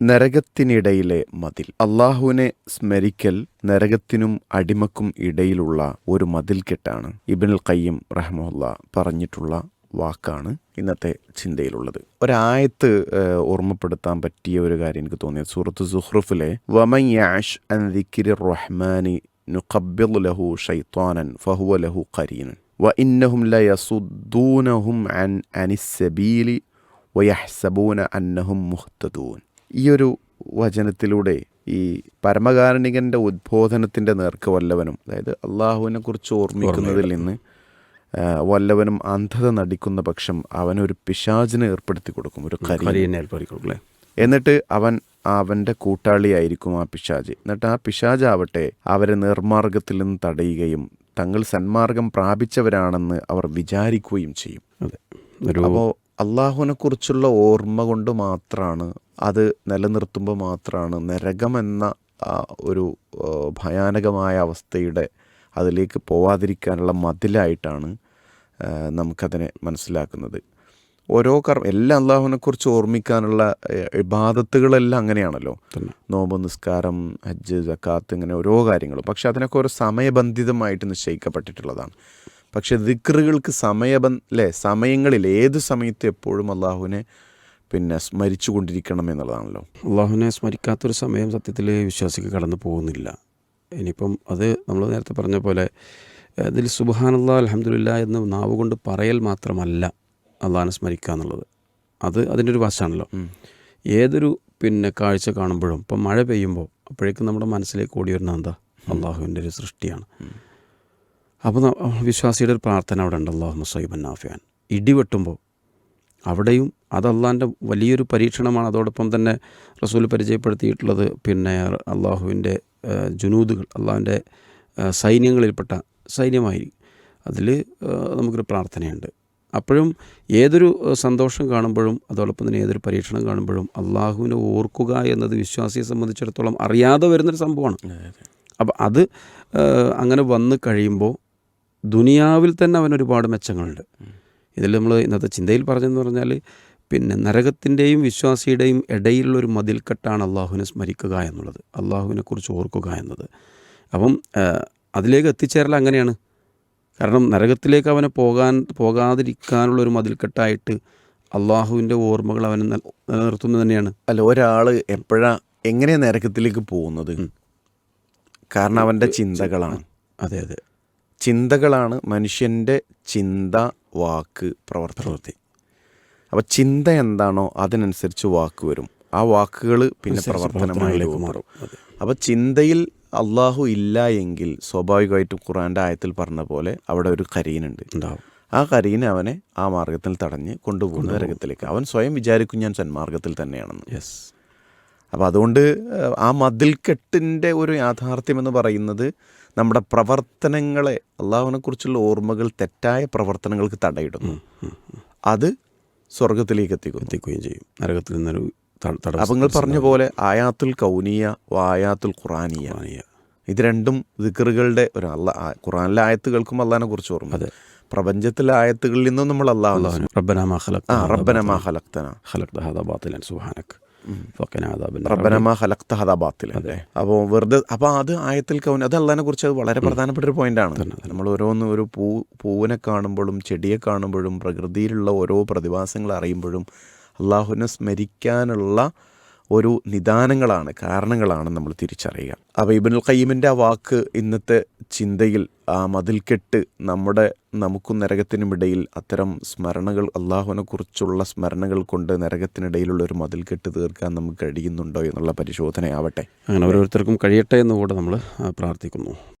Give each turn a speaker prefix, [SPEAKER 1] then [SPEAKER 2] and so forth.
[SPEAKER 1] നരകത്തിനിടയിലെ മതിൽ. അള്ളാഹുവിനെ സ്മരിക്കൽ നരകത്തിനും അടിമക്കും ഇടയിലുള്ള ഒരു മതിൽ മതിൽക്കെട്ടാണ് ഇബിനുൽ കയ്യം റഹ്മുല്ല പറഞ്ഞിട്ടുള്ള വാക്കാണ് ഇന്നത്തെ ചിന്തയിലുള്ളത്. ഒരായത്ത് ഓർമ്മപ്പെടുത്താൻ പറ്റിയ ഒരു കാര്യം എനിക്ക് തോന്നിയത് സൂറത്ത് സുഹ്റുഫിലെ വമൻ യാഷ് അൻ ദിക്കിരി റഹ്മാനി ലഹു ഫഹുവ ലഹു കരീനൻ വ ഇന്നഹും ലയസുദ്ദൂനഹും അൻ അനിസ്സബീലി വയഹ്സബൂന അന്നഹും മുഹ്തദൂൻ. ഈ ഒരു വചനത്തിലൂടെ ഈ പരമകാരുണികന്റെ ഉദ്ബോധനത്തിന്റെ നേർക്ക് വല്ലവനും അതായത് അള്ളാഹുവിനെ കുറിച്ച് ഓർമ്മിക്കുന്നതിൽ നിന്ന് വല്ലവനും അന്ധത നടിക്കുന്ന പക്ഷം അവനൊരു പിശാചിനെ ഏർപ്പെടുത്തി കൊടുക്കും ഒരു
[SPEAKER 2] കരിയെ
[SPEAKER 1] എന്നിട്ട് അവൻ അവന്റെ കൂട്ടാളിയായിരിക്കും ആ പിശാജ് എന്നിട്ട് ആ പിശാജാവട്ടെ അവരെ നിർമാർഗത്തിൽ നിന്ന് തടയുകയും തങ്ങൾ സന്മാർഗം പ്രാപിച്ചവരാണെന്ന് അവർ വിചാരിക്കുകയും ചെയ്യും. അപ്പോൾ അള്ളാഹുവിനെ കുറിച്ചുള്ള ഓർമ്മ കൊണ്ട് മാത്രമാണ് അത് നിലനിർത്തുമ്പോൾ മാത്രമാണ് നരകമെന്ന ഒരു ഭയാനകമായ അവസ്ഥയുടെ അതിലേക്ക് പോവാതിരിക്കാനുള്ള മതിലായിട്ടാണ് നമുക്കതിനെ മനസ്സിലാക്കുന്നത്. ഓരോ കർമ്മ എല്ലാം അള്ളാഹുവിനെക്കുറിച്ച് ഓർമ്മിക്കാനുള്ള ഇബാദത്തുകളെല്ലാം അങ്ങനെയാണല്ലോ. നോമ്പ് നിസ്കാരം ഹജ്ജ് ജക്കാത്ത് ഇങ്ങനെ ഓരോ കാര്യങ്ങളും. പക്ഷെ അതിനൊക്കെ ഒരു സമയബന്ധിതമായിട്ട് നിശ്ചയിക്കപ്പെട്ടിട്ടുള്ളതാണ്. പക്ഷെ ദിക്റുകൾക്ക് സമയബന്ധ അല്ലേ സമയങ്ങളിൽ ഏത് സമയത്ത് എപ്പോഴും അള്ളാഹുവിനെ പിന്നെ സ്മരിച്ചു കൊണ്ടിരിക്കണം എന്നുള്ളതാണല്ലോ.
[SPEAKER 2] അള്ളാഹുവിനെ സ്മരിക്കാത്തൊരു സമയം സത്യത്തിൽ വിശ്വാസിക്ക് കടന്നു പോകുന്നില്ല. ഇനിയിപ്പം അത് നമ്മൾ നേരത്തെ പറഞ്ഞ പോലെ ഇതിൽ സുബഹാനല്ലാ അലഹമുല്ല എന്ന് നാവ് കൊണ്ട് പറയൽ മാത്രമല്ല അള്ളാഹിനെ സ്മരിക്കുക എന്നുള്ളത്. അത് അതിന്റെ ഒരു വശമാണല്ലോ. ഏതൊരു പിന്നെ കാഴ്ച കാണുമ്പോഴും ഇപ്പം മഴ പെയ്യുമ്പോൾ അപ്പോഴേക്കും നമ്മുടെ മനസ്സിലേക്ക് ഓടി വരുന്നത് എന്താ? അള്ളാഹുവിന്റെ ഒരു സൃഷ്ടിയാണ്. അപ്പോൾ വിശ്വാസിയുടെ ഒരു പ്രാർത്ഥന അവിടെ ഉണ്ട്. അള്ളാഹു മുസൈബൻ നാഫിയാൻ. ഇടിവെട്ടുമ്പോൾ അവിടെയും അത് അള്ളാഹിന്റെ വലിയൊരു പരീക്ഷണമാണ് അതോടൊപ്പം തന്നെ റസൂൽ പരിചയപ്പെടുത്തിയിട്ടുള്ളത്. പിന്നെ അള്ളാഹുവിന്റെ ജുനൂദുകൾ അള്ളാഹുവിന്റെ സൈന്യങ്ങളിൽപ്പെട്ട സൈന്യമായിരിക്കും. അതിൽ നമുക്കൊരു പ്രാർത്ഥനയുണ്ട്. അപ്പോഴും ഏതൊരു സന്തോഷം കാണുമ്പോഴും അതോടൊപ്പം തന്നെ ഏതൊരു പരീക്ഷണം കാണുമ്പോഴും അള്ളാഹുവിനെ ഓർക്കുക എന്നത് വിശ്വാസിയെ സംബന്ധിച്ചിടത്തോളം അറിയാതെ വരുന്നൊരു സംഭവമാണ്. അപ്പം അത് അങ്ങനെ വന്നു കഴിയുമ്പോൾ ദുനിയാവിൽ തന്നെ അവൻ ഒരുപാട് മെച്ചങ്ങളുണ്ട് ഇതിൽ നമ്മൾ ഇന്നത്തെ ചിന്തയിൽ പറഞ്ഞെന്ന് പറഞ്ഞാൽ പിന്നെ നരകത്തിന്റെയും വിശ്വാസിയുടെയും ഇടയിലുള്ള ഒരു മതിൽക്കെട്ടാണ് അള്ളാഹുവിനെ സ്മരിക്കുക എന്നുള്ളത്. അള്ളാഹുവിനെക്കുറിച്ച് ഓർക്കുക എന്നത്. അപ്പം അതിലേക്ക് എത്തിച്ചേരൽ അങ്ങനെയാണ്. കാരണം നരകത്തിലേക്ക് അവനെ പോകാൻ പോകാതിരിക്കാനുള്ള ഒരു മതിൽക്കെട്ടായിട്ട് അള്ളാഹുവിന്റെ ഓർമ്മകൾ അവനെ നില- നിലനിർത്തുന്നത് തന്നെയാണ്.
[SPEAKER 1] അല്ല ഒരാൾ എപ്പോഴാണ് എങ്ങനെയാണ് നരകത്തിലേക്ക് പോകുന്നത്? കാരണം അവന്റെ ചിന്തകളാണ്.
[SPEAKER 2] അതെ അതെ.
[SPEAKER 1] ചിന്തകളാണ് മനുഷ്യന്റെ ചിന്ത വാക്ക് പ്രവർത്തി. അപ്പോൾ ചിന്ത എന്താണോ അതിനനുസരിച്ച് വാക്ക് വരും. ആ വാക്കുകൾ പിന്നെ പ്രവർത്തനമായി മാറും. അപ്പോൾ ചിന്തയിൽ അള്ളാഹു ഇല്ല എങ്കിൽ സ്വാഭാവികമായിട്ടും ഖുറാന്റെ ആയത്തിൽ പറഞ്ഞ പോലെ അവിടെ ഒരു കരീനുണ്ട്.
[SPEAKER 2] ഉണ്ടാവും.
[SPEAKER 1] ആ കരീനെ അവനെ ആ മാർഗത്തിൽ തടഞ്ഞ് കൊണ്ടുപോകുന്ന നരകത്തിലേക്ക് അവൻ സ്വയം വിചാരിക്കും ഞാൻ സന്മാർഗത്തിൽ തന്നെയാണെന്ന്.
[SPEAKER 2] യെസ്
[SPEAKER 1] അപ്പോൾ അതുകൊണ്ട് ആ ആ മതിൽക്കെട്ടിന്റെ ഒരു യാഥാർത്ഥ്യം എന്ന് പറയുന്നത് നമ്മുടെ പ്രവർത്തനങ്ങളെ അള്ളാഹുവിനെ കുറിച്ചുള്ള ഓർമ്മകൾ തെറ്റായ പ്രവർത്തനങ്ങൾക്ക് തടയിടുന്നു. അത് സ്വർഗത്തിലേക്ക് എത്തിക്കും
[SPEAKER 2] എത്തിക്കുകയും ചെയ്യും നരകത്തിൽ നിന്നൊരു
[SPEAKER 1] അപ്പം നിങ്ങൾ പറഞ്ഞ പോലെ ആയാത്തുൽ കൗനിയ ആയാത്തുൽ ഖുറാനിയ. ഇത് രണ്ടും ദിക്കറുകളുടെ ഒരു അല്ല ഖുറാനിലെ ആയത്തുകൾക്കും അള്ളഹാനെ കുറിച്ച് ഓർമ്മ
[SPEAKER 2] അതെ.
[SPEAKER 1] പ്രപഞ്ചത്തിലെ ആയത്തുകളിൽ നിന്നും നമ്മൾ അള്ളാഹു
[SPEAKER 2] റബ്ബന മാ
[SPEAKER 1] ആ റബ്ബന മാ. ഖലക്തന
[SPEAKER 2] ഖലഖ്ത ഹാദാ ബാത്തിലൻ സുബ്ഹാനക.
[SPEAKER 1] റബ്ബന മാ ഹദാ ബാത്തിൽ അല്ലേ അപ്പോൾ വെറുതെ അപ്പോൾ അത് ആയത്തിൽ കൗൻ അത് അള്ളാഹിനെ കുറിച്ച് അത് വളരെ പ്രധാനപ്പെട്ട ഒരു പോയിന്റ് ആണ്. നമ്മൾ ഓരോന്ന് ഒരു പൂ പൂവിനെ കാണുമ്പോഴും ചെടിയെ കാണുമ്പോഴും പ്രകൃതിയിലുള്ള ഓരോ പ്രതിഭാസങ്ങൾ അറിയുമ്പോഴും അള്ളാഹുവിനെ സ്മരിക്കാനുള്ള ഒരു നിദാനങ്ങളാണ് കാരണങ്ങളാണ് നമ്മൾ തിരിച്ചറിയുക. അപ്പോൾ ഇബിനുൽ ഖയ്യിമിന്റെ ആ വാക്ക് ഇന്നത്തെ ചിന്തയിൽ ആ മതിൽക്കെട്ട് നമ്മുടെ നമുക്കും നരകത്തിനുമിടയിൽ അത്തരം സ്മരണകൾ അള്ളാഹുവിനെ കുറിച്ചുള്ള സ്മരണകൾ കൊണ്ട് നരകത്തിനിടയിലുള്ള ഒരു മതിൽക്കെട്ട് തീർക്കാൻ നമുക്ക് കഴിയുന്നുണ്ടോ എന്നുള്ള പരിശോധനയാവട്ടെ.
[SPEAKER 2] അങ്ങനെ ഓരോരുത്തർക്കും കഴിയട്ടെ എന്ന് കൂടെ നമ്മൾ പ്രാർത്ഥിക്കുന്നു.